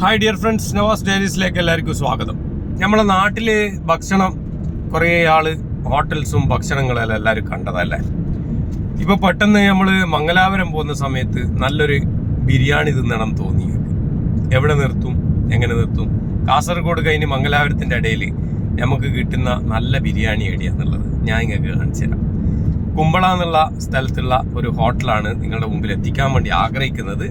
Hi dear friends Nawaz ഡയറീസിലേക്ക് എല്ലാവർക്കും സ്വാഗതം. നമ്മുടെ നാട്ടിൽ ഭക്ഷണം കുറേ ആൾ ഹോട്ടൽസും ഭക്ഷണങ്ങളെല്ലാം എല്ലാവരും കണ്ടതല്ലേ? ഇപ്പൊ പെട്ടെന്ന് നമ്മൾ മംഗലാപുരം പോകുന്ന സമയത്ത് നല്ലൊരു ബിരിയാണി തിന്നണം തോന്നി എവിടെ നിർത്തും? എങ്ങനെ നിർത്തും? കാസർഗോഡ് കഴിഞ്ഞ് മംഗലാപുരത്തിന്റെ ഇടയിൽ നമുക്ക് കിട്ടുന്ന നല്ല ബിരിയാണി എടിയാന്നുള്ളത് ഞാൻ നിങ്ങൾക്ക് കാണിച്ചു തരാം. കുമ്പള എന്നുള്ള സ്ഥലത്തുള്ള ഒരു ഹോട്ടലാണ് നിങ്ങളുടെ മുമ്പിൽ എത്തിക്കാൻ വേണ്ടി ആഗ്രഹിക്കുന്നത്.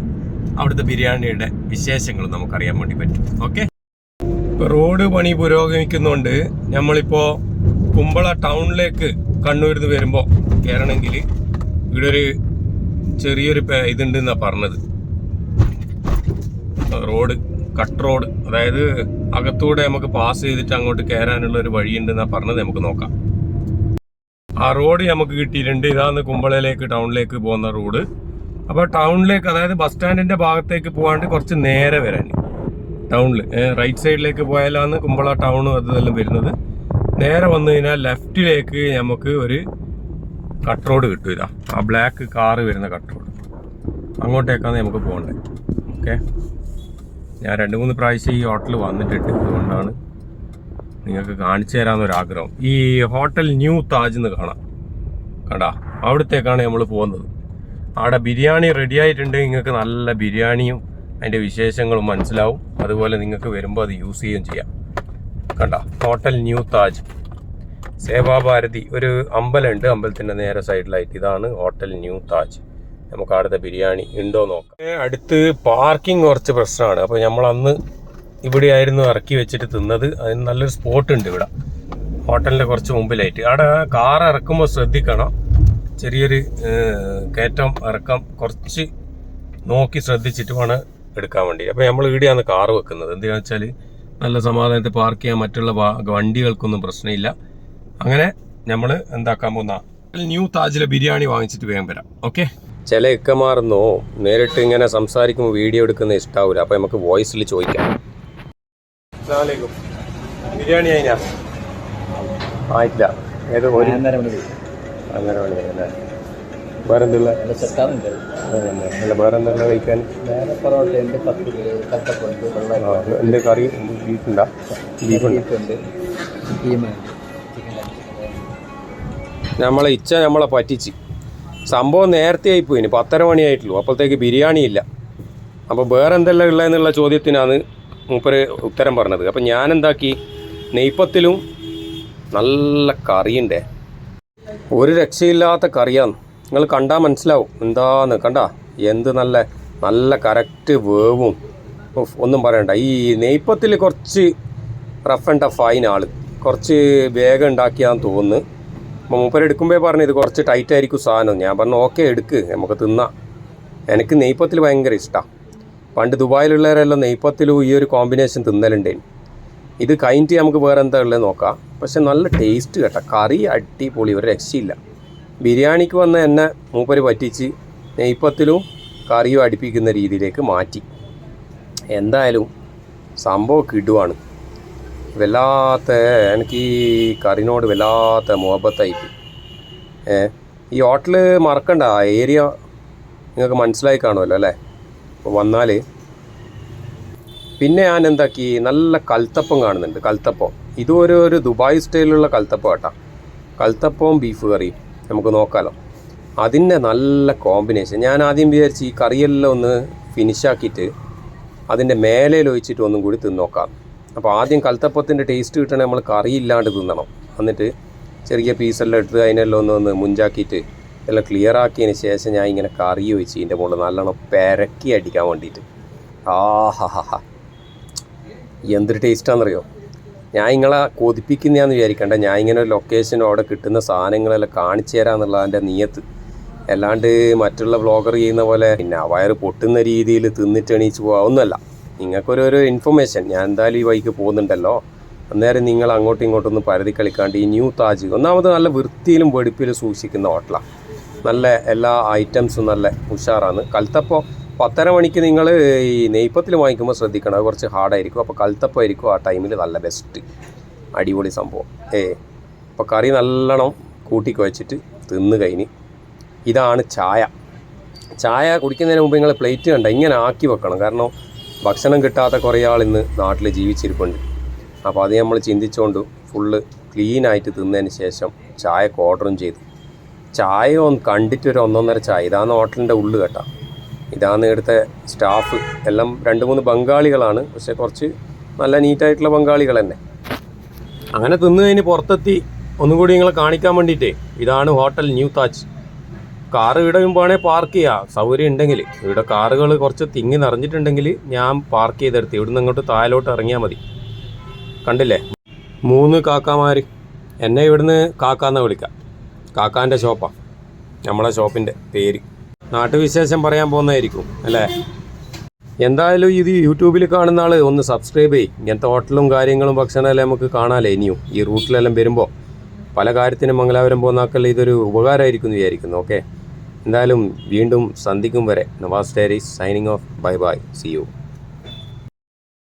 അവിടുത്തെ ബിരിയാണിയുടെ വിശേഷങ്ങൾ നമുക്കറിയാൻ വേണ്ടി പറ്റും. ഓക്കെ? റോഡ് പണി പുരോഗമിക്കുന്നുണ്ട്. നമ്മളിപ്പോ കുമ്പള ടൗണിലേക്ക് കണ്ണൂരിൽ നിന്ന് വരുമ്പോൾ കയറണമെങ്കിൽ ഇവിടെ ഒരു ചെറിയൊരു പേ- ഇതുണ്ട് എന്നാ പറഞ്ഞത് റോഡ് കട്ട് റോഡ് അതായത് അകത്തൂടെ നമുക്ക് പാസ് ചെയ്തിട്ട് അങ്ങോട്ട് കയറാനുള്ള ഒരു വഴിയുണ്ട് എന്നാ പറഞ്ഞത് നമുക്ക് നോക്കാം. ആ റോഡ് നമുക്ക് കിട്ടിയിട്ടുണ്ട്. ഇതാണ് കുമ്പളയിലേക്ക് ടൗണിലേക്ക് പോകുന്ന റോഡ്. അപ്പോൾ ടൗണിലേക്ക് അതായത് ബസ് സ്റ്റാൻഡിന്റെ ഭാഗത്തേക്ക് പോകാണ്ട് കുറച്ച് നേരെ വരാൻ ടൗണിൽ റൈറ്റ് സൈഡിലേക്ക് പോയാലാണ് കുമ്പള ടൗണും അതെല്ലാം വരുന്നത്. നേരെ വന്നു കഴിഞ്ഞാൽ ലെഫ്റ്റിലേക്ക് നമുക്ക് ഒരു കട്ട് റോഡ് കിട്ടും ഇതാ. ആ ബ്ലാക്ക് കാറ് വരുന്ന കട്ട് റോഡ് അങ്ങോട്ടേക്കാണ് നമുക്ക് പോകേണ്ടത് ഓക്കെ? ഞാൻ രണ്ട് മൂന്ന് പ്രാവശ്യം ഈ ഹോട്ടൽ വന്നിട്ടുണ്ട്. അതുകൊണ്ടാണ് നിങ്ങൾക്ക് കാണിച്ചു തരാമെന്നൊരാഗ്രഹം ഈ ഹോട്ടൽ ന്യൂ താജ് എന്ന് കാണാം. കണ്ടാ? അവിടത്തേക്കാണ് നമ്മൾ പോകുന്നത്. അവിടെ ബിരിയാണി റെഡി ആയിട്ടുണ്ട്. നിങ്ങൾക്ക് നല്ല ബിരിയാണിയും അതിന്റെ വിശേഷങ്ങളും മനസ്സിലാവും. അതുപോലെ നിങ്ങൾക്ക് വരുമ്പോൾ അത് യൂസ് ചെയ്യുകയും ചെയ്യാം. കണ്ട? ഹോട്ടൽ ന്യൂ താജ് സേവാഭാരതി ഒരു അമ്പലമുണ്ട്. അമ്പലത്തിന്റെ നേരെ സൈഡിലായിട്ട് ഇതാണ് ഹോട്ടൽ ന്യൂ താജ് നമുക്ക് അവിടുത്തെ ബിരിയാണി ഉണ്ടോ നോക്കാം. അടുത്ത് പാർക്കിംഗ് കുറച്ച് പ്രശ്നമാണ്. അപ്പോൾ നമ്മൾ അന്ന് ഇവിടെയായിരുന്നു ഇറക്കി വെച്ചിട്ട് തിന്നത്. അതിന് നല്ലൊരു സ്പോട്ട് ഉണ്ട് ഇവിടെ. ഹോട്ടലിന്റെ കുറച്ച് മുമ്പിലായിട്ട്. അവിടെ കാർ ഇറക്കുമ്പോൾ ശ്രദ്ധിക്കണം. ചെറിയൊരു കയറ്റം ഇറക്കം കുറച്ച് നോക്കി ശ്രദ്ധിച്ചിട്ട് വേണം എടുക്കാൻ വേണ്ടി. അപ്പോൾ നമ്മൾ ഇവിടെയാണ് കാർ വെക്കുന്നത്. എന്താണെന്ന് വെച്ചാൽ നല്ല സമാധാനത്തിൽ പാർക്ക് ചെയ്യാൻ മറ്റുള്ള വണ്ടികൾക്കൊന്നും പ്രശ്നമില്ല. അങ്ങനെ നമ്മൾ എന്താക്കാൻ പോകുന്ന ന്യൂ താജിലെ ബിരിയാണി വാങ്ങിച്ചിട്ട് വേഗം വരാം. ഓക്കെ? ചില ഇക്കമാർന്നോ നേരിട്ട് ഇങ്ങനെ സംസാരിക്കുമ്പോൾ വീഡിയോ എടുക്കുന്ന ഇഷ്ടാവില്ല അപ്പോൾ നമുക്ക് വോയിസിൽ ചോദിക്കാം. ബിരിയാണി ആയില്ല ആയിട്ടില്ല. ഏത് ഒരു അങ്ങനെ അല്ലേ വേറെന്തുള്ള? നല്ല സെറ്റാവുന്നുണ്ട് അല്ല വേറെന്തുള്ള കഴിക്കാൻ? വേറെ പൊറോട്ടയുണ്ട് പത്ത് കട്ടപ്പുണ്ട് ആ, കറി? ബീഫുണ്ടാ? ബീഫുണ്ട്? നമ്മളെ ഇച്ച നമ്മളെ പറ്റിച്ച്. സംഭവം നേരത്തെ ആയിപ്പോയിന് പത്തര മണിയായിട്ടുള്ളൂ. അപ്പോഴത്തേക്ക് ബിരിയാണി ഇല്ല. അപ്പോൾ വേറെ എന്തെല്ലാം ഉള്ളതെന്നുള്ള ചോദ്യത്തിനാണ് മൂപ്പര് ഉത്തരം പറഞ്ഞത്. അപ്പം ഞാൻ എന്താക്കി നെയ്പ്പത്തിലും നല്ല കറിയുണ്ടേ. ഒരു രക്ഷയില്ലാത്ത കറിയാന്ന്. നിങ്ങൾ കണ്ടാൽ മനസ്സിലാവും. എന്താന്ന് കണ്ട? എന്ത് നല്ല നല്ല കറക്റ്റ് വേവും. ഒന്നും പറയണ്ട. ഈ നെയ്പ്പത്തിൽ കുറച്ച് റഫ് ആൻഡ് ടഫ് ആയിന് ആൾ കുറച്ച് വേഗം ഉണ്ടാക്കിയാന്ന് തോന്നുന്നു. അപ്പോൾ മൂപ്പര് എടുക്കുമ്പോൾ പറഞ്ഞു ഇത് കുറച്ച് ടൈറ്റ് ആയിരിക്കും സാധനം. ഞാൻ പറഞ്ഞു ഓക്കെ എടുക്ക്. നമുക്ക് തിന്നാം. എനിക്ക് നെയ്പ്പത്തിൽ ഭയങ്കര ഇഷ്ടമാണ് പണ്ട് ദുബായിലുള്ളവരെല്ലാം നെയ്പ്പത്തിലും ഈ ഒരു കോമ്പിനേഷൻ തിന്നലുണ്ടേന്. ഇത് കഴിഞ്ഞിട്ട് നമുക്ക് വേറെ എന്താ ഉള്ളത് നോക്കാം. പക്ഷെ നല്ല ടേസ്റ്റ് കേട്ടോ. കറി അടിപൊളി. ഒരു രക്ഷയില്ല. ബിരിയാണിക്ക് വന്ന എന്നെ മൂപ്പര് പറ്റിച്ച് നെയ്പ്പത്തിലും കറിയും അടുപ്പിക്കുന്ന രീതിയിലേക്ക് മാറ്റി. എന്തായാലും സംഭവം കിടുവാണ് വല്ലാത്ത എനിക്ക് ഈ കറിനോട് വല്ലാത്ത മുഹബത്തായിട്ട് ഏ ഈ ഹോട്ടൽ മറക്കണ്ട. ഏരിയ നിങ്ങൾക്ക് മനസ്സിലായി കാണുമല്ലോ അല്ലേ? അപ്പോൾ വന്നാൽ പിന്നെ ഞാൻ എന്താക്കി? നല്ല കൽത്തപ്പം കാണുന്നുണ്ട് കൽത്തപ്പം. ഇതും ഒരു ദുബായ് സ്റ്റൈലിലുള്ള കൽത്തപ്പം കേട്ടോ കൽത്തപ്പവും ബീഫ് കറിയും നമുക്ക് നോക്കാമല്ലോ അതിന്റെ നല്ല കോമ്പിനേഷൻ ഞാൻ ആദ്യം വിചാരിച്ച് ഈ കറിയെല്ലാം ഒന്ന് ഫിനിഷാക്കിയിട്ട് അതിന്റെ മേലയിൽ ഒഴിച്ചിട്ട് ഒന്നും കൂടി തിന്നോക്കാം അപ്പോൾ ആദ്യം കൽത്തപ്പത്തിന്റെ ടേസ്റ്റ് കിട്ടണേ നമ്മൾ കറി ഇല്ലാണ്ട് തിന്നണം. എന്നിട്ട് ചെറിയ പീസെല്ലാം എടുത്ത് അതിനെല്ലാം ഒന്ന് ഒന്ന് മുഞ്ചാക്കിയിട്ട് എല്ലാം ക്ലിയർ ആക്കിയതിന് ശേഷം ഞാൻ ഇങ്ങനെ കറി ഒഴിച്ച് ഇതിന്റെ മുകളിൽ നല്ലോണം പെരക്കി അടിക്കാൻ വേണ്ടിയിട്ട്. ഹാ എന്തൊരു ടേസ്റ്റാണെന്നറിയോ? ഞാൻ നിങ്ങളെ കൊതിപ്പിക്കുന്നതാന്ന് വിചാരിക്കണ്ട. ഞാൻ ഇങ്ങനെ ലൊക്കേഷൻ അവിടെ കിട്ടുന്ന സാധനങ്ങളെല്ലാം കാണിച്ചു തരാമെന്നുള്ള എന്റെ നിയത്ത്. അല്ലാണ്ട് മറ്റുള്ള വ്ളോഗർ ചെയ്യുന്ന പോലെ പിന്നെ വയറ് പൊട്ടുന്ന രീതിയിൽ തിന്നിട്ട് എണീച്ച് പോകുക ഒന്നുമല്ല. നിങ്ങൾക്കൊരു ഇൻഫർമേഷൻ ഞാൻ എന്തായാലും ഈ വഴിക്ക് പോകുന്നുണ്ടല്ലോ. അന്നേരം നിങ്ങൾ അങ്ങോട്ടും ഇങ്ങോട്ടും ഒന്ന് പരതി കളിക്കാണ്ട് ഈ ന്യൂ താജ് ഒന്നാമത് നല്ല വൃത്തിയിലും വെടിപ്പിലും സൂക്ഷിക്കുന്ന ഹോട്ടലാണ് നല്ല എല്ലാ ഐറ്റംസും നല്ല ഉഷാറാണ്. കൽത്തപ്പോൾ പത്തര മണിക്ക് നിങ്ങൾ ഈ നെയ്പ്പത്തിൽ വാങ്ങിക്കുമ്പോൾ ശ്രദ്ധിക്കണം. അത് കുറച്ച് ഹാർഡായിരിക്കും. അപ്പോൾ കൽത്തപ്പം ആയിരിക്കും ആ ടൈമിൽ നല്ല ബെസ്റ്റ് അടിപൊളി സംഭവം. ഏ അപ്പോൾ കറി നല്ലോണം കൂട്ടി കുഴച്ചിട്ട് തിന്ന് കഴിഞ്ഞ് ഇതാണ് ചായ. ചായ കുടിക്കുന്നതിന് മുമ്പ് നിങ്ങൾ പ്ലേറ്റ് കണ്ട ഇങ്ങനെ ആക്കി വെക്കണം. കാരണം ഭക്ഷണം കിട്ടാത്ത കുറേ ആൾ ഇന്ന് നാട്ടിൽ ജീവിച്ചിരിപ്പുണ്ട്. അപ്പോൾ അത് നമ്മൾ ചിന്തിച്ചുകൊണ്ട് ഫുള്ള് ക്ലീനായിട്ട് തിന്നതിന് ശേഷം ചായക്ക് ഓർഡറും ചെയ്തു. ചായ ഒന്ന് കണ്ടിട്ടൊരു ഒന്നൊന്നര ചായ. ഇതാണ് ഹോട്ടലിന്റെ ഉള്ളു കേട്ടോ. ഇതാണ് ഇവിടുത്തെ സ്റ്റാഫ്. എല്ലാം രണ്ട് മൂന്ന് ബംഗാളികളാണ് പക്ഷെ കുറച്ച് നല്ല നീറ്റായിട്ടുള്ള ബംഗാളികൾ തന്നെ. അങ്ങനെ തിന്നു കഴിഞ്ഞ് പുറത്തെത്തി ഒന്നും കൂടി നിങ്ങളെ കാണിക്കാൻ വേണ്ടിയിട്ടേ. ഇതാണ് ഹോട്ടൽ ന്യൂ താജ്. കാറ് ഇവിടെ മുമ്പാണെങ്കിൽ പാർക്ക് ചെയ്യാം. സൗകര്യം ഉണ്ടെങ്കിൽ. ഇവിടെ കാറുകൾ കുറച്ച് തിങ്ങി നിറഞ്ഞിട്ടുണ്ടെങ്കിൽ ഞാൻ പാർക്ക് ചെയ്തെടുത്ത്. ഇവിടുന്ന് അങ്ങോട്ട് താഴോട്ട് ഇറങ്ങിയാൽ മതി. കണ്ടില്ലേ? മൂന്ന് കാക്കാമാർ എന്നെ ഇവിടുന്ന് കാക്കാന്ന് വിളിക്കാം. കാക്കാന്റെ ഷോപ്പാണ് നമ്മളെ ഷോപ്പിന്റെ പേര്. നാട്ടുവിശേഷം പറയാൻ പോകുന്നതായിരിക്കും അല്ലേ? എന്തായാലും ഇത് യൂട്യൂബിൽ കാണുന്ന ആൾ ഒന്ന് സബ്സ്ക്രൈബ് ചെയ്യും. ഇങ്ങനത്തെ ഹോട്ടലും കാര്യങ്ങളും ഭക്ഷണമെല്ലാം നമുക്ക് കാണാമല്ലേ ഇനിയും. ഈ റൂട്ടിലെല്ലാം വരുമ്പോൾ പല കാര്യത്തിനും മംഗലാപുരം പോകുന്നാക്കല്ല ഇതൊരു ഉപകാരമായിരിക്കും എന്ന് വിചാരിക്കുന്നു ഓക്കെ എന്തായാലും വീണ്ടും സന്ധിക്കും വരെ. Navas diary signing off bye bye see you